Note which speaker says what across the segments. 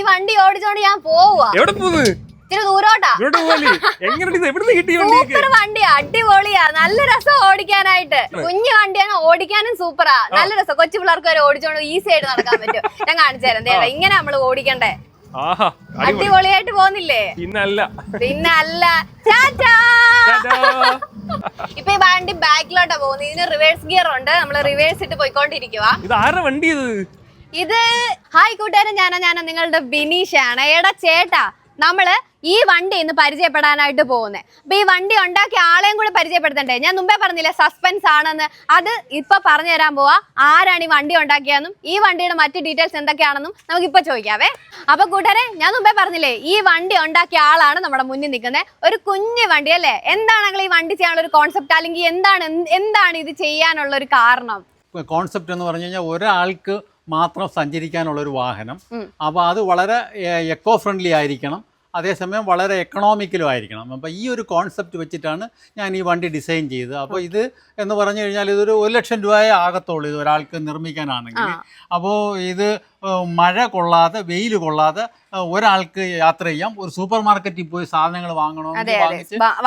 Speaker 1: ഈ വണ്ടി ഓടിച്ചോണ്ട് ഞാൻ പോവുക
Speaker 2: എവിടെ
Speaker 1: ഇത്തിരി ദൂരോട്ടാ. സൂപ്പർ വണ്ടിയാ അടിപൊളിയാ. നല്ല രസം ഓടിക്കാനായിട്ട്. കുഞ്ഞു വണ്ടിയാണ് ഓടിക്കാനും സൂപ്പറാ. നല്ല രസം. കൊച്ചു പിള്ളേർക്ക് വരെ ഓടിച്ചോണ്ട് ഈസി ആയിട്ട് നടക്കാൻ പറ്റും. ഞാൻ കാണിച്ചു തരാം. ഇങ്ങനെ നമ്മൾ ഓടിക്കണ്ടേ? അടിപൊളിയായിട്ട്
Speaker 2: പോന്നില്ലേ.
Speaker 1: പിന്നല്ല.
Speaker 2: പിന്നല്ല.
Speaker 1: ഇപ്പൊ ഈ വണ്ടി ബാക്കിലോട്ടാ പോകുന്നത്. ഇതിന് റിവേഴ്സ് ഗിയർ ഉണ്ട്. നമ്മൾ റിവേഴ്സ് ഇട്ട് പോയിക്കൊണ്ടിരിക്കുക
Speaker 2: ഇത് ആരുടെ വണ്ടി ഇത്?
Speaker 1: ഇത് ഹായ് കൂട്ടുകാരൻ ഞാനാ ഞാനാ നിങ്ങളുടെ ബിനീഷാണ് എടാ ചേട്ടാ നമ്മൾ ഈ വണ്ടി ഇന്ന് പരിചയപ്പെടാനായിട്ട് പോകുന്നത് അപ്പൊ ഈ വണ്ടി ഉണ്ടാക്കിയ ആളെയും കൂടെ പരിചയപ്പെടുത്തണ്ടേ? ഞാൻ മുമ്പേ പറഞ്ഞില്ല സസ്പെൻസ് ആണെന്ന്. അത് ഇപ്പൊ പറഞ്ഞു തരാൻ പോവാ. ആരാണ് ഈ വണ്ടി ഉണ്ടാക്കിയതെന്നും ഈ വണ്ടിയുടെ മറ്റ് ഡീറ്റെയിൽസ് എന്തൊക്കെയാണെന്നും നമുക്ക് ഇപ്പൊ ചോദിക്കാവേ. അപ്പൊ കൂട്ടരെ ഞാൻ മുമ്പേ പറഞ്ഞില്ലേ ഈ വണ്ടി ഉണ്ടാക്കിയ ആളാണ് നമ്മുടെ മുന്നിൽ നിൽക്കുന്നത് ഒരു കുഞ്ഞു വണ്ടി അല്ലേ? എന്താണ് ഈ വണ്ടി ചെയ്യാനുള്ള ഒരു കോൺസെപ്റ്റ് അല്ലെങ്കിൽ എന്താണ് എന്താണ് ഇത് ചെയ്യാനുള്ള ഒരു കാരണം?
Speaker 3: കോൺസെപ്റ്റ് എന്ന് പറഞ്ഞു കഴിഞ്ഞാൽ ഒരാൾക്ക് മാത്രം സഞ്ചരിക്കാനുള്ള ഒരു വാഹനം അപ്പോൾ അത് വളരെ എക്കോ ഫ്രണ്ട്ലി ആയിരിക്കണം. അതേസമയം വളരെ എക്കണോമിക്കലും ആയിരിക്കണം. അപ്പോൾ ഈ ഒരു കോൺസെപ്റ്റ് വെച്ചിട്ടാണ് ഞാൻ ഈ വണ്ടി ഡിസൈൻ ചെയ്തത്. അപ്പോൾ ഇത് എന്ന് പറഞ്ഞു കഴിഞ്ഞാൽ ഇതൊരു ഒരു ലക്ഷം രൂപയെ ആകത്തുള്ളൂ ഇത് ഒരാൾക്ക് നിർമ്മിക്കാനാണെങ്കിൽ. അപ്പോൾ ഇത് മഴ കൊള്ളാതെ വെയിൽ കൊള്ളാതെ ഒരാൾക്ക് യാത്ര ചെയ്യാം. ഒരു സൂപ്പർ മാർക്കറ്റിൽ പോയി സാധനങ്ങൾ
Speaker 1: വാങ്ങണോ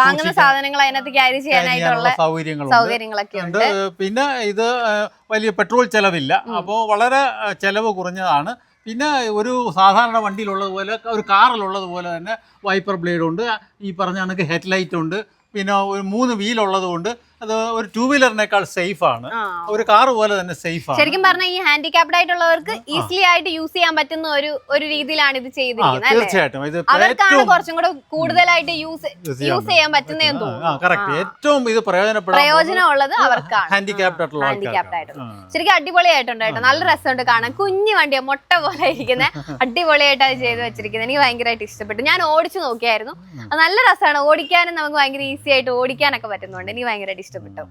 Speaker 1: വാങ്ങുന്ന സാധനങ്ങൾ അതിനകത്ത് ക്യാരി ചെയ്യാനായിട്ടുള്ള സൗകര്യങ്ങളൊക്കെ ഉണ്ട്.
Speaker 3: പിന്നെ ഇത് വലിയ പെട്രോൾ ചെലവില്ല. അപ്പോൾ വളരെ ചെലവ് കുറഞ്ഞതാണ്. പിന്നെ ഒരു സാധാരണ വണ്ടിയിലുള്ളതുപോലെ ഒരു കാറിലുള്ളത് പോലെ തന്നെ വൈപ്പർ ബ്ലേഡ് ഉണ്ട്. ഈ പറഞ്ഞ കണക്ക് ഹെഡ്ലൈറ്റ് ഉണ്ട്. പിന്നെ ഒരു മൂന്ന് വീൽ ഉള്ളതുകൊണ്ട് അത് ഒരു ടൂ വീലറിനേക്കാൾ സേഫ് ആണ്. ഒരു കാർ പോലെ തന്നെ സേഫ് ആണ്.
Speaker 1: ശരിക്കും പറഞ്ഞാൽ ഈ ഹാൻഡിക്യാപ്ഡ് ആയിട്ടുള്ളവർക്ക് ഈസിലി ആയിട്ട് യൂസ് ചെയ്യാൻ പറ്റുന്ന ഒരു ഒരു രീതിയിലാണ് ഇത് ചെയ്തിരിക്കുന്നത്
Speaker 3: തീർച്ചയായിട്ടും. ഇത്
Speaker 1: അവർക്കാണ് കുറച്ചും കൂടെ കൂടുതലായിട്ട് യൂസ് യൂസ് ചെയ്യാൻ പറ്റുന്നതെന്ന്
Speaker 3: ആ
Speaker 1: തോന്നുന്നു.
Speaker 3: ഏറ്റവും ഇത്
Speaker 1: പ്രയോജനമുള്ളത് അവർക്കാണ്.
Speaker 3: ഹാൻഡിക്യാപ്ഡ് ആയിട്ടുള്ള
Speaker 1: ഹാൻഡിക്യാപ്ഡ് ആയിട്ട്. ശരിക്കും അടിപൊളിയായിട്ടുണ്ട് കേട്ടോ. നല്ല രസമുണ്ട് കാണാൻ. കുഞ്ഞു വണ്ടിയാണ് മുട്ട പോലെ ഇരിക്കുന്ന. അടിപൊളിയായിട്ട് അത് ചെയ്ത് വെച്ചിരിക്കുന്നത് എനിക്ക് ഭയങ്കരമായിട്ട് ഇഷ്ടപ്പെട്ടു. ഞാൻ ഓടിച്ചു നോക്കിയായിരുന്നു. അത് നല്ല രസമാണ്. ഓടിക്കാനും നമുക്ക് ഭയങ്കര ഈസി ആയിട്ട് ഓടിക്കാനൊക്കെ പറ്റുന്നുണ്ട് എനിക്ക് ഭയങ്കരമായിട്ട് ഇഷ്ടപ്പെട്ടു.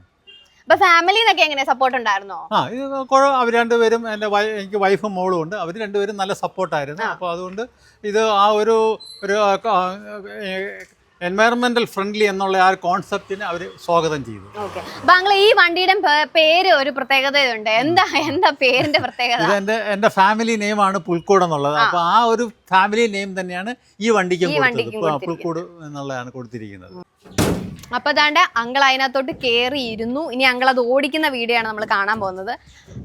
Speaker 1: അപ്പൊ ഫാമിലിന്നൊക്കെ എങ്ങനെ സപ്പോർട്ട് ഉണ്ടായിരുന്നോ?
Speaker 3: ആ ഇത് കുഴ അവർ രണ്ടുപേരും എന്റെ വൈ എനിക്ക് വൈഫും മോളും ഉണ്ട്. അവർ രണ്ടുപേരും നല്ല സപ്പോർട്ടായിരുന്നു അപ്പോൾ അതുകൊണ്ട് ഇത് ആ ഒരു ഒരു എൻവയറമെന്റൽ ഫ്രണ്ട്ലി എന്നുള്ള ആ കോൺസെപ്റ്റിനെ അവർ സ്വാഗതം ചെയ്തു.
Speaker 1: ഓക്കെ. അപ്പൊ അങ്ങൾ ഈ വണ്ടിയുടെ പേ- പേര് ഒരു പ്രത്യേകതയുണ്ട്. എന്താ എന്താ പേരിന്റെ പ്രത്യേകത?
Speaker 3: ഇത് എന്റെ ഫാമിലി ഫാമിലി ആണ് പുൽക്കൂട് എന്നുള്ളത്. അപ്പോൾ ആ ഒരു ഫാമിലി നെയിം തന്നെയാണ് ഈ വണ്ടിക്കും
Speaker 1: ഈ
Speaker 3: കൊടുത്തത്.
Speaker 1: വണ്ടിക്കും
Speaker 3: പുൽക്കൂട് എന്നുള്ളതാണ് കൊടുത്തിരിക്കുന്നത്.
Speaker 1: അപ്പൊ അതാണ്ട് അങ്കിൾ അതിനകത്തോട്ട് കയറി ഇരുന്നു. ഇനി അങ്കിൾ അത് ഓടിക്കുന്ന വീഡിയോ ആണ് നമ്മൾ കാണാൻ പോകുന്നത്.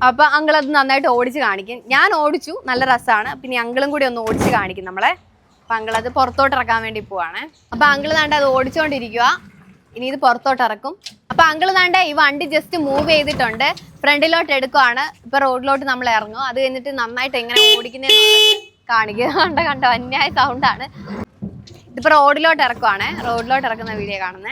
Speaker 1: അപ്പൊ അങ്കിൾ അത് നന്നായിട്ട് ഓടിച്ച് കാണിക്കും. ഞാൻ ഓടിച്ചു നല്ല രസമാണ് പിന്നെ അങ്കിളും കൂടി ഒന്ന് ഓടിച്ച് കാണിക്കും നമ്മളെ. അപ്പൊ അങ്കിൾ അത് പുറത്തോട്ട് ഇറക്കാൻ വേണ്ടി പോവാണ്. അപ്പൊ അങ്കിൾ താണ്ട് അത് ഓടിച്ചുകൊണ്ടിരിക്കുക ഇനി ഇത് പുറത്തോട്ട് ഇറക്കും. അപ്പൊ അങ്കിൾ താണ്ട ഈ വണ്ടി ജസ്റ്റ് മൂവ് ചെയ്തിട്ടുണ്ട്. ഫ്രണ്ടിലോട്ട് എടുക്കുവാണ്. ഇപ്പൊ റോഡിലോട്ട് നമ്മൾ ഇറങ്ങും. അത് കഴിഞ്ഞിട്ട് നന്നായിട്ട് എങ്ങനെ ഓടിക്കുന്നതെന്നുള്ളത് കാണിക്കുക കണ്ട കണ്ട? അന്യായ സൗണ്ടാണ് ഇതിപ്പോ റോഡിലോട്ട് ഇറക്കുവാണ്. റോഡിലോട്ട് ഇറക്കുന്ന വീഡിയോ കാണുന്നേ.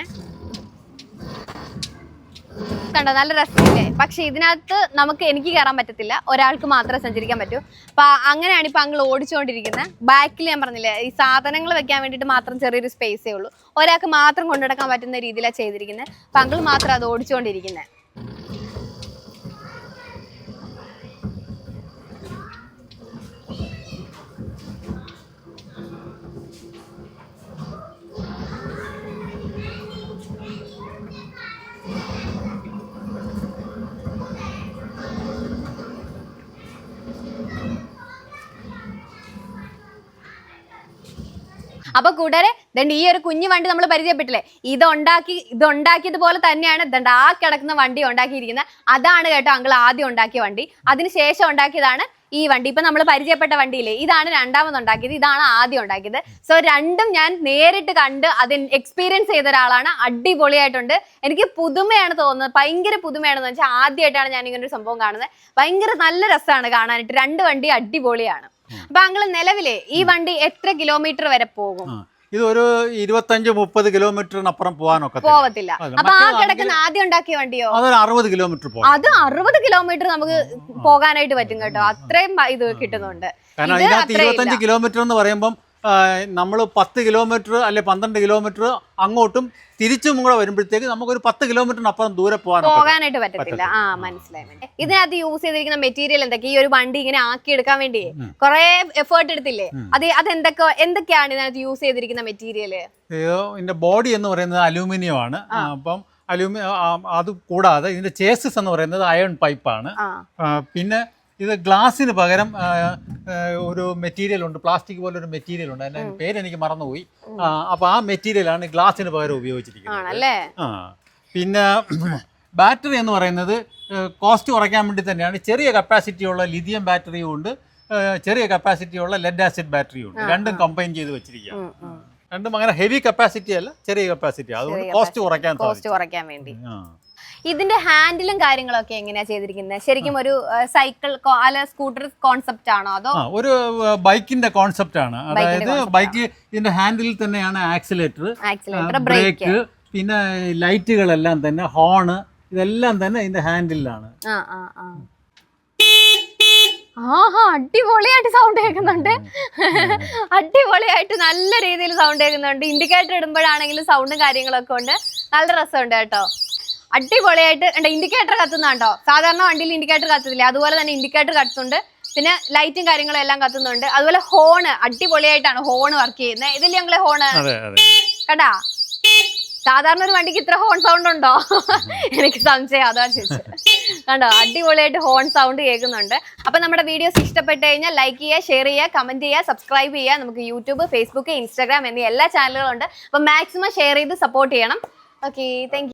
Speaker 1: കണ്ടോ നല്ല രസമില്ലേ? പക്ഷെ ഇതിനകത്ത് നമുക്ക് എനിക്ക് കയറാൻ പറ്റത്തില്ല. ഒരാൾക്ക് മാത്രമേ സഞ്ചരിക്കാൻ പറ്റൂ. അപ്പൊ അങ്ങനെയാണ് ഇപ്പൊ അങ്ങൾ ഓടിച്ചുകൊണ്ടിരിക്കുന്നത്. ബാക്കിൽ ഞാൻ പറഞ്ഞില്ലേ ഈ സാധനങ്ങൾ വെക്കാൻ വേണ്ടിയിട്ട് മാത്രം ചെറിയൊരു സ്പേസേ ഉള്ളൂ. ഒരാൾക്ക് മാത്രം കൊണ്ടുനടക്കാൻ പറ്റുന്ന രീതിയിലാണ് ചെയ്തിരിക്കുന്നത്. അപ്പൊ അങ്കിൾ മാത്രം അത് ഓടിച്ചുകൊണ്ടിരിക്കുന്നത്. അപ്പൊ കൂടെ ദണ്ട് ഈ ഒരു കുഞ്ഞു വണ്ടി നമ്മൾ പരിചയപ്പെട്ടില്ലേ? ഇത് ഉണ്ടാക്കി ഇത് ഉണ്ടാക്കിയതുപോലെ തന്നെയാണ് ദണ്ട് ആ കിടക്കുന്ന വണ്ടി ഉണ്ടാക്കിയിരിക്കുന്നത്. അതാണ് കേട്ടോ അങ്കിൾ ആദ്യം ഉണ്ടാക്കിയ വണ്ടി. അതിനുശേഷം ഉണ്ടാക്കിയതാണ് ഈ വണ്ടി. ഇപ്പൊ നമ്മൾ പരിചയപ്പെട്ട വണ്ടിയില്ലേ ഇതാണ് രണ്ടാമത് ഉണ്ടാക്കിയത് ഇതാണ് ആദ്യം ഉണ്ടാക്കിയത്. സോ രണ്ടും ഞാൻ നേരിട്ട് കണ്ട് അത് എക്സ്പീരിയൻസ് ചെയ്ത ഒരാളാണ്. അടിപൊളിയായിട്ടുണ്ട്. എനിക്ക് പുതുമയാണ് തോന്നുന്നത് ഭയങ്കര പുതുമയാണെന്ന് വെച്ചാൽ ആദ്യമായിട്ടാണ് ഞാൻ ഇങ്ങനെ ഒരു സംഭവം കാണുന്നത്. ഭയങ്കര നല്ല രസമാണ് കാണാനായിട്ട്. രണ്ട് വണ്ടി അടിപൊളിയാണ്. അപ്പൊ നിലവിലെ ഈ വണ്ടി എത്ര കിലോമീറ്റർ വരെ പോകും?
Speaker 3: ഇത് ഒരു ഇരുപത്തഞ്ച് മുപ്പത് കിലോമീറ്ററിനപ്പുറം പോകാനൊക്കെ
Speaker 1: പോവത്തില്ല. അപ്പൊ ആ കിടക്കുന്ന ആദ്യം ഉണ്ടാക്കിയ വണ്ടിയോ?
Speaker 3: അതൊരു അറുപത് കിലോമീറ്റർ പോകും
Speaker 1: അത് അറുപത് കിലോമീറ്റർ നമുക്ക് പോകാനായിട്ട് പറ്റും കേട്ടോ. അത്രയും ഇത് കിട്ടുന്നുണ്ട്.
Speaker 3: കാരണം ഇതിനകത്ത് ഇരുപത്തഞ്ച് കിലോമീറ്റർ എന്ന് പറയുമ്പം നമ്മൾ പത്ത് കിലോമീറ്റർ അല്ലെ പന്ത്രണ്ട് കിലോമീറ്റർ അങ്ങോട്ടും തിരിച്ചും കൂടെ വരുമ്പോഴത്തേക്ക് നമുക്കൊരു പത്ത് കിലോമീറ്ററിനപ്പുറം ദൂരെ പോകാൻ
Speaker 1: പോകാനായിട്ട് പറ്റത്തില്ല. ആ മനസ്സിലായി. ഇതിനകത്ത് യൂസ് ചെയ്തിരിക്കുന്ന മെറ്റീരിയൽ എന്തൊക്കെ? ഈ ഒരു വണ്ടി ഇങ്ങനെ ആക്കി എടുക്കാൻ വേണ്ടി കുറെ എഫേർട്ട് എടുത്തില്ലേ? അത് അത് എന്തൊക്കെ എന്തൊക്കെയാണ് ഇതിനകത്ത് യൂസ് ചെയ്തിരിക്കുന്ന മെറ്റീരിയൽ
Speaker 3: ഇതിന്റെ ബോഡി എന്ന് പറയുന്നത് അലൂമിനിയം ആണ്. അപ്പം അലൂമി അത് കൂടാതെ ഇതിന്റെ ചേസിസ് എന്ന് പറയുന്നത് അയൺ പൈപ്പാണ്
Speaker 1: ആണ്.
Speaker 3: പിന്നെ ഇത് ഗ്ലാസിന് പകരം ഒരു മെറ്റീരിയൽ ഉണ്ട്. പ്ലാസ്റ്റിക് പോലെ ഒരു മെറ്റീരിയൽ ഉണ്ട്. അതിന്റെ പേര് എനിക്ക് മറന്നുപോയി. അപ്പൊ ആ മെറ്റീരിയലാണ് ഗ്ലാസിന് പകരം ഉപയോഗിച്ചിരിക്കുന്നത്. ആ. പിന്നെ ബാറ്ററി എന്ന് പറയുന്നത് കോസ്റ്റ് കുറയ്ക്കാൻ വേണ്ടി തന്നെയാണ്. ചെറിയ കപ്പാസിറ്റി ഉള്ള ലിഥിയം ബാറ്ററിയും ഉണ്ട്. ചെറിയ കപ്പാസിറ്റി ഉള്ള ലെഡ് ആസിഡ് ബാറ്ററിയും ഉണ്ട്. രണ്ടും കമ്പൈൻ ചെയ്ത് വെച്ചിരിക്കുക. രണ്ടും അങ്ങനെ ഹെവി കപ്പാസിറ്റി അല്ല ചെറിയ കപ്പാസിറ്റി അതുകൊണ്ട് കോസ്റ്റ് കുറയ്ക്കാൻ
Speaker 1: കോസ്റ്റ് കുറയ്ക്കാൻ വേണ്ടി.
Speaker 3: ആ.
Speaker 1: ഇതിന്റെ ഹാൻഡിലും കാര്യങ്ങളൊക്കെ എങ്ങനെയാ ചെയ്തിരിക്കുന്നത് ശരിക്കും ഒരു സൈക്കിൾ അല്ല സ്കൂട്ടർ കോൺസെപ്റ്റ് ആണോ അതോ?
Speaker 3: ഒരു ബൈക്കിന്റെ കോൺസെപ്റ്റ് ആണ്. അതായത് ബൈക്ക് ഇതിന്റെ ഹാൻഡിൽ തന്നെയാണ് ആക്സിലേറ്റർ
Speaker 1: ആക്സിലേറ്റർ ബ്രേക്ക്
Speaker 3: പിന്നെ ലൈറ്റുകളെല്ലാം തന്നെ ഹോണ് ഇതെല്ലാം തന്നെ ഇതിന്റെ ഹാൻഡിലാണ്
Speaker 1: ആഹാ അടിപൊളിയായിട്ട് സൗണ്ട് കേൾക്കുന്നുണ്ട്. അടിപൊളിയായിട്ട് നല്ല രീതിയിൽ സൗണ്ട് കേൾക്കുന്നുണ്ട്. ഇൻഡിക്കേറ്റർ ഇടുമ്പോഴാണെങ്കിലും സൗണ്ടും കാര്യങ്ങളൊക്കെ ഉണ്ട്. നല്ല രസമുണ്ട് കേട്ടോ. അടിപൊളിയായിട്ട് ഉണ്ട് ഇൻഡിക്കേറ്റർ കത്തുന്നുണ്ടോ സാധാരണ വണ്ടിയിൽ ഇൻഡിക്കേറ്റർ കത്തുന്നില്ല അതുപോലെ തന്നെ ഇൻഡിക്കേറ്റർ കത്തുന്നുണ്ട്. പിന്നെ ലൈറ്റും കാര്യങ്ങളും എല്ലാം കത്തുന്നുണ്ട്. അതുപോലെ ഹോണ് അടിപൊളിയായിട്ടാണ് ഹോണ് വർക്ക് ചെയ്യുന്നത്. ഇതിൽ ഞങ്ങളെ ഹോണ് കണ്ടാ? സാധാരണ ഒരു വണ്ടിക്ക് ഇത്ര ഹോൺ സൗണ്ട് ഉണ്ടോ? എനിക്ക് സംശയം അതാ ചോദിച്ചത് കണ്ടോ? അടിപൊളിയായിട്ട് ഹോൺ സൗണ്ട് കേൾക്കുന്നുണ്ട്. അപ്പൊ നമ്മുടെ വീഡിയോസ് ഇഷ്ടപ്പെട്ട് കഴിഞ്ഞാൽ ലൈക്ക് ചെയ്യുക ഷെയർ ചെയ്യുക കമന്റ് ചെയ്യുക സബ്സ്ക്രൈബ് ചെയ്യുക. നമുക്ക് യൂട്യൂബ് ഫേസ്ബുക്ക് ഇൻസ്റ്റാഗ്രാം എന്നീ എല്ലാ ചാനലുകളും ഉണ്ട്. അപ്പൊ മാക്സിമം ഷെയർ ചെയ്ത് സപ്പോർട്ട് ചെയ്യണം. Okay thank